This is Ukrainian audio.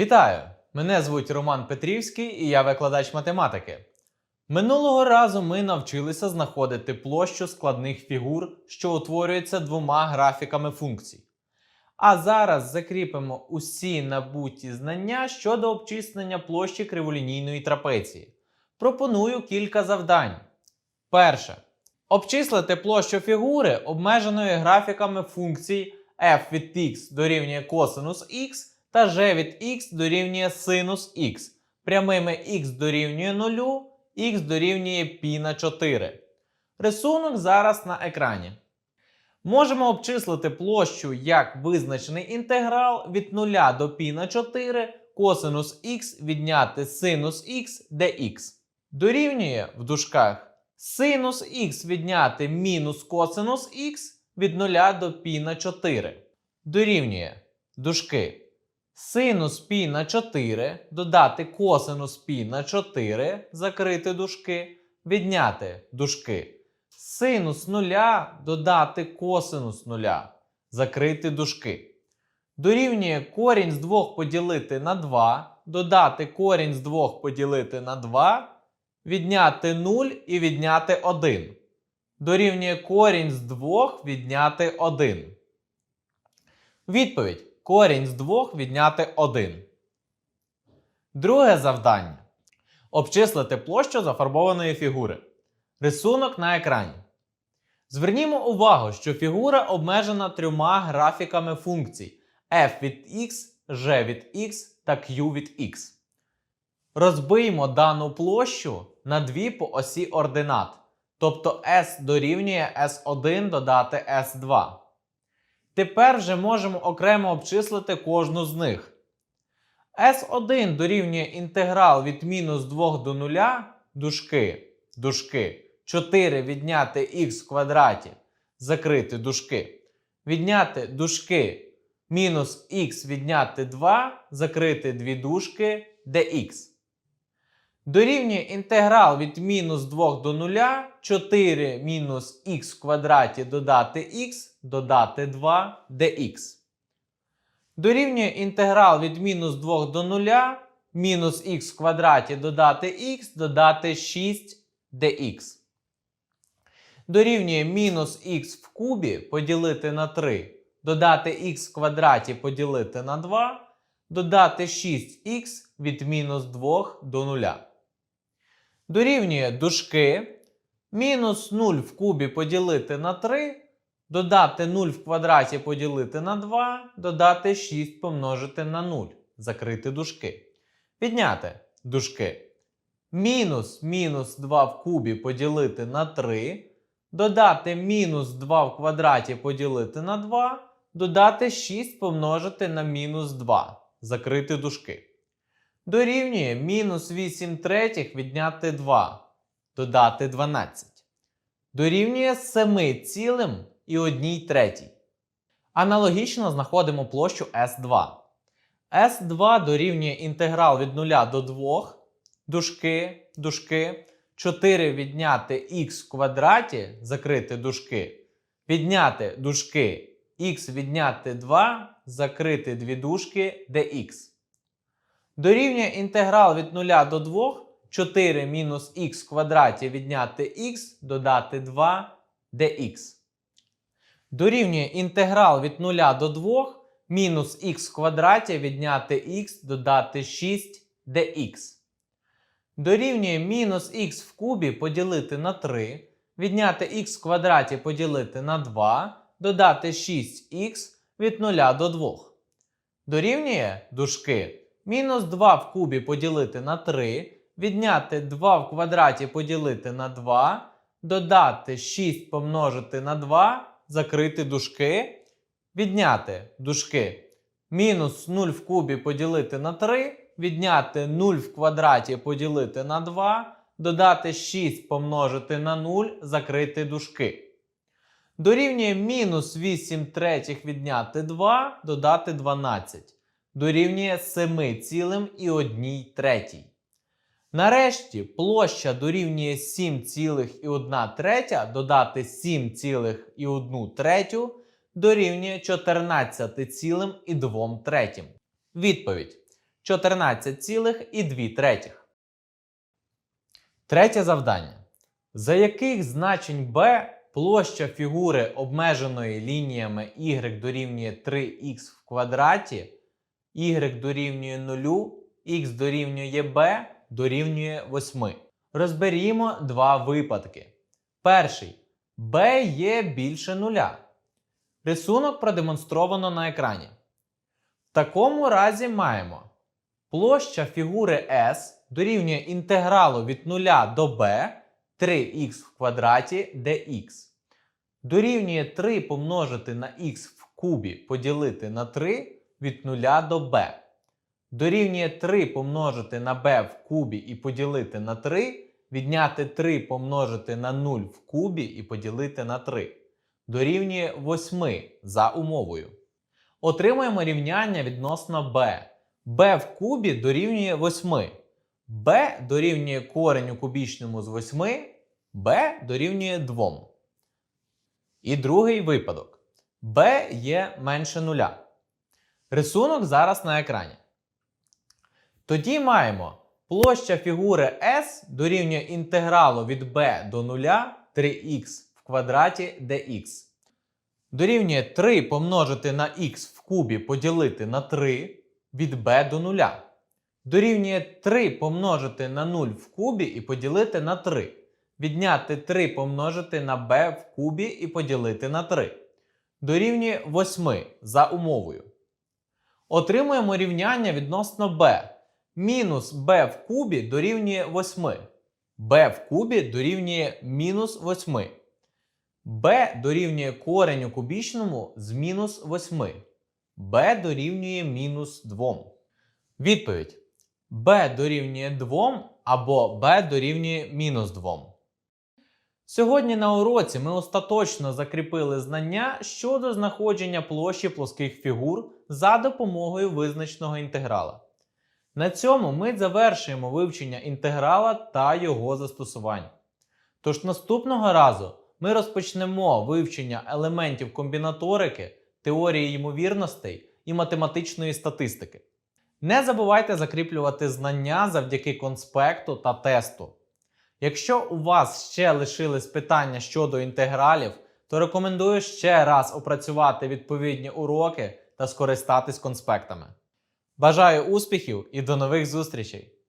Вітаю! Мене звуть Роман Петрівський і я викладач математики. Минулого разу ми навчилися знаходити площу складних фігур, що утворюються двома графіками функцій. А зараз закріпимо усі набуті знання щодо обчислення площі криволінійної трапеції. Пропоную кілька завдань. Перше. Обчислити площу фігури, обмеженої графіками функцій f від x дорівнює косинус x та g від x дорівнює синус x, прямими x дорівнює 0, x дорівнює π на 4. Рисунок зараз на екрані. Можемо обчислити площу як визначений інтеграл від 0 до π на 4 косинус х відняти синус х dx. Дорівнює в дужках синус х відняти мінус косинус х від 0 до π на 4. Дорівнює дужки. Синус π на 4 додати косинус π на 4, закрити дужки, відняти дужки. Синус 0 додати косинус 0, закрити дужки. Дорівнює корінь з 2 поділити на 2, додати корінь з 2 поділити на 2, відняти 0 і відняти 1. Дорівнює корінь з 2 відняти 1. Відповідь: корінь з 2 відняти 1. Друге завдання. Обчислити площу зафарбованої фігури. Рисунок на екрані. Звернімо увагу, що фігура обмежена трьома графіками функцій f від x, g від x та q від x. Розбиймо дану площу на дві по осі ординат. Тобто s дорівнює s1 додати s2. Тепер вже можемо окремо обчислити кожну з них. S1 дорівнює інтеграл від мінус 2 до 0 дужки, дужки 4 відняти х в квадраті, закрити дужки. Відняти дужки мінус х відняти 2, закрити дві дужки dx. Дорівнює інтеграл від мінус 2 до 0, 4 мінус х в квадраті додати х, додати 2 dx. Дорівнює інтеграл від мінус 2 до 0, мінус х в квадраті додати х, додати 6 dx. Дорівнює мінус х в кубі поділити на 3, додати х в квадраті поділити на 2, додати 6х від мінус 2 до 0. Дорівнює дужки. Мінус 0 в кубі поділити на 3, додати 0 в квадраті поділити на 2, додати 6 помножити на 0. Закрити дужки. Підняти дужки. Мінус мінус 2 в кубі поділити на 3, додати мінус 2 в квадраті поділити на 2, додати 6 помножити на мінус 2. Закрити дужки. Дорівнює мінус 8 третіх відняти 2. Додати 12. Дорівнює 7 цілим і 1 третій. Аналогічно знаходимо площу S2. S2 дорівнює інтеграл від 0 до 2, дужки, дужки, 4 відняти х в квадраті, закрити дужки, відняти дужки, х відняти 2, закрити дві дужки dx. Дорівнює інтеграл від 0 до 2, 4 мінус х квадраті відняти х, додати 2 dx. Дорівнює інтеграл від 0 до 2, мінус х квадраті відняти х, додати 6 dx. Дорівнює мінус х в кубі поділити на 3, відняти х квадраті поділити на 2, додати 6х від 0 до 2. Дорівнює дужки. Мінус 2 в кубі поділити на 3, відняти 2 в квадраті поділити на 2, додати 6 помножити на 2, закрити дужки, відняти дужки. Мінус 0 в кубі поділити на 3, відняти 0 в квадраті поділити на 2, додати 6 помножити на 0, закрити дужки. Дорівнює мінус 8 третіх відняти 2, додати 12. Дорівнює 7 цілим і 1 третій. Нарешті площа дорівнює 7,1 третя, додати 7,1 третю дорівнює 14,2 третім. Відповідь. 14,2 третіх. Третє завдання. За яких значень b площа фігури обмеженої лініями y дорівнює 3х в квадраті, y дорівнює 0, x дорівнює b дорівнює 8. Розберімо два випадки. Перший. b є більше нуля. Рисунок продемонстровано на екрані. В такому разі маємо площа фігури S дорівнює інтегралу від 0 до b 3х в квадраті dx. Дорівнює 3 помножити на х в кубі поділити на 3 від 0 до b. Дорівнює 3 помножити на b в кубі і поділити на 3, відняти 3 помножити на 0 в кубі і поділити на 3. Дорівнює 8 за умовою. Отримуємо рівняння відносно b. b в кубі дорівнює 8. b дорівнює кореню кубічному з 8, b дорівнює 2. І другий випадок. b є менше нуля. Рисунок зараз на екрані. Тоді маємо площа фігури S дорівнює інтегралу від b до 0 3х в квадраті dx. Дорівнює 3 помножити на х в кубі поділити на 3 від b до 0. Дорівнює 3 помножити на 0 в кубі і поділити на 3. Відняти 3 помножити на b в кубі і поділити на 3. Дорівнює 8 за умовою. Отримуємо рівняння відносно b. Мінус b в кубі дорівнює 8. b в кубі дорівнює мінус 8. b дорівнює кореню кубічному з мінус 8. b дорівнює мінус 2. Відповідь. b дорівнює 2 або b дорівнює мінус 2. Сьогодні на уроці ми остаточно закріпили знання щодо знаходження площі плоских фігур за допомогою визначного інтеграла. На цьому ми завершуємо вивчення інтеграла та його застосувань. Тож наступного разу ми розпочнемо вивчення елементів комбінаторики, теорії ймовірностей і математичної статистики. Не забувайте закріплювати знання завдяки конспекту та тесту. Якщо у вас ще лишились питання щодо інтегралів, то рекомендую ще раз опрацювати відповідні уроки та скористатись конспектами. Бажаю успіхів і до нових зустрічей!